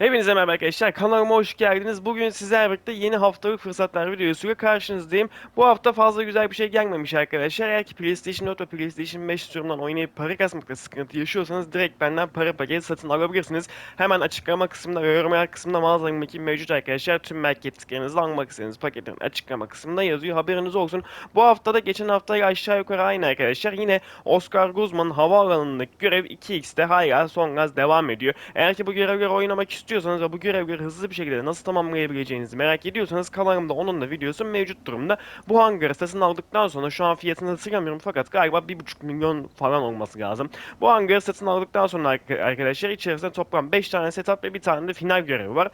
Hepinize merhaba arkadaşlar. Kanalıma hoş geldiniz. Bugün sizlerle birlikte yeni haftalık fırsatlar videosuyla karşınızdayım. Bu hafta fazla güzel bir şey gelmemiş arkadaşlar. Eğer ki PlayStation 4 ve PlayStation 5 sürümünden oynayıp para kasmakta sıkıntı yaşıyorsanız direkt benden para paketi satın alabilirsiniz. Hemen açıklama kısmında ve yorumlar kısmında mağazamdaki mevcut arkadaşlar. Tüm marketliklerinizi almak istediğiniz paketin açıklama kısmında yazıyor. Haberiniz olsun. Bu haftada geçen haftayla aşağı yukarı aynı arkadaşlar. Yine Oscar Guzman'ın havaalanındaki görev 2x'te hala son gaz devam ediyor. Eğer ki bu görevleri oynamak istiyorsanız ve bu görevleri hızlı bir şekilde nasıl tamamlayabileceğinizi merak ediyorsanız kanalımda onun da videosu mevcut durumda. Bu hangarı satın aldıktan sonra şu an fiyatını hatırlamıyorum fakat galiba 1,5 milyon falan olması lazım. Bu hangarı satın aldıktan sonra ark- arkadaşlar içerisinde toplam 5 tane setup ve bir tane de final görevi var.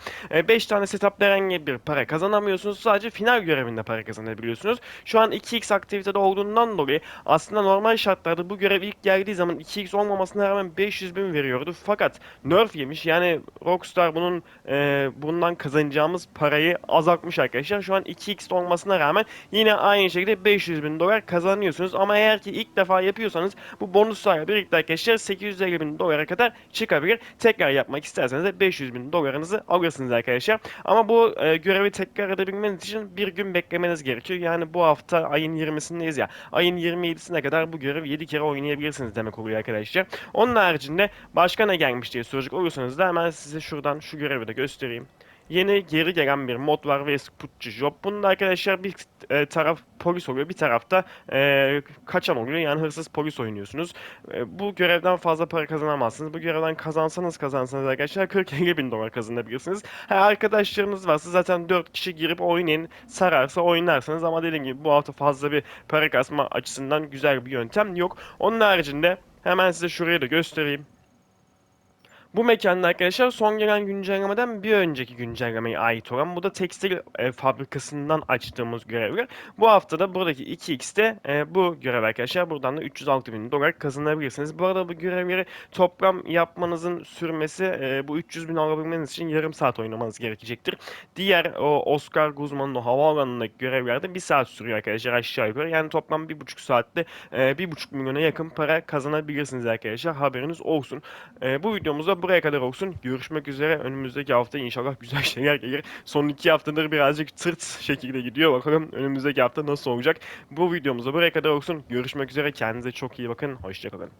5 tane setup'ta herhangi bir para kazanamıyorsunuz. Sadece final görevinde para kazanabiliyorsunuz. Şu an 2x aktivitede olduğundan dolayı aslında normal şartlarda bu görev ilk geldiği zaman 2x olmamasına rağmen 500 bin veriyordu. Fakat nerf yemiş yani Rockstar bunun e, bundan kazanacağımız parayı azaltmış arkadaşlar. Şu an 2x olmasına rağmen yine aynı şekilde 500 bin dolar kazanıyorsunuz. Ama eğer ki ilk defa yapıyorsanız bu bonuslarla birlikte arkadaşlar 850 bin dolara kadar çıkabilir. Tekrar yapmak isterseniz de 500 bin dolarınızı alırsınız arkadaşlar. Ama bu e, görevi tekrar edebilmeniz için bir gün beklemeniz gerekiyor. Yani bu hafta ayın 20'sindeyiz ya. Ayın 27'sine kadar bu görevi 7 kere oynayabilirsiniz demek oluyor arkadaşlar. Onun haricinde başka ne gelmiş diye soracak olursanız da hemen size şuradan şu görevi de göstereyim. Yeni geri gelen bir mod var ve Putçu Job. Bunda arkadaşlar bir e, taraf polis oluyor, bir tarafta e, kaçan oluyor. Yani hırsız polis oynuyorsunuz. E, bu görevden fazla para kazanamazsınız. Bu görevden kazansanız kazansanız arkadaşlar 40-50 bin dolar kazanabilirsiniz. Ha, arkadaşlarınız varsa zaten 4 kişi girip oynayın. Sararsa oynarsınız ama dediğim gibi bu hafta fazla bir para kasma açısından güzel bir yöntem yok. Onun haricinde hemen size şurayı da göstereyim. Bu mekanda arkadaşlar son gelen güncellemeden bir önceki güncellemeye ait olan bu da tekstil e, fabrikasından açtığımız görevler. Bu haftada buradaki 2x'te e, bu görev arkadaşlar buradan da 306 bin dolar kazanabilirsiniz. Bu arada bu görevleri toplam yapmanızın sürmesi e, bu 300 bin alabilmeniz için yarım saat oynamanız gerekecektir. Diğer o Oscar Guzman'ın havaalanındaki görevlerde bir saat sürüyor arkadaşlar aşağı yukarı. Yani toplam bir buçuk saatte e, bir buçuk milyona yakın para kazanabilirsiniz arkadaşlar. Haberiniz olsun. E, bu videomuzda buraya kadar olsun. Görüşmek üzere. Önümüzdeki hafta inşallah güzel şeyler gelir. Son iki haftadır birazcık tırt şekilde gidiyor. Bakalım önümüzdeki hafta nasıl olacak. Bu videomuzda buraya kadar olsun. Görüşmek üzere. Kendinize çok iyi bakın. Hoşçakalın.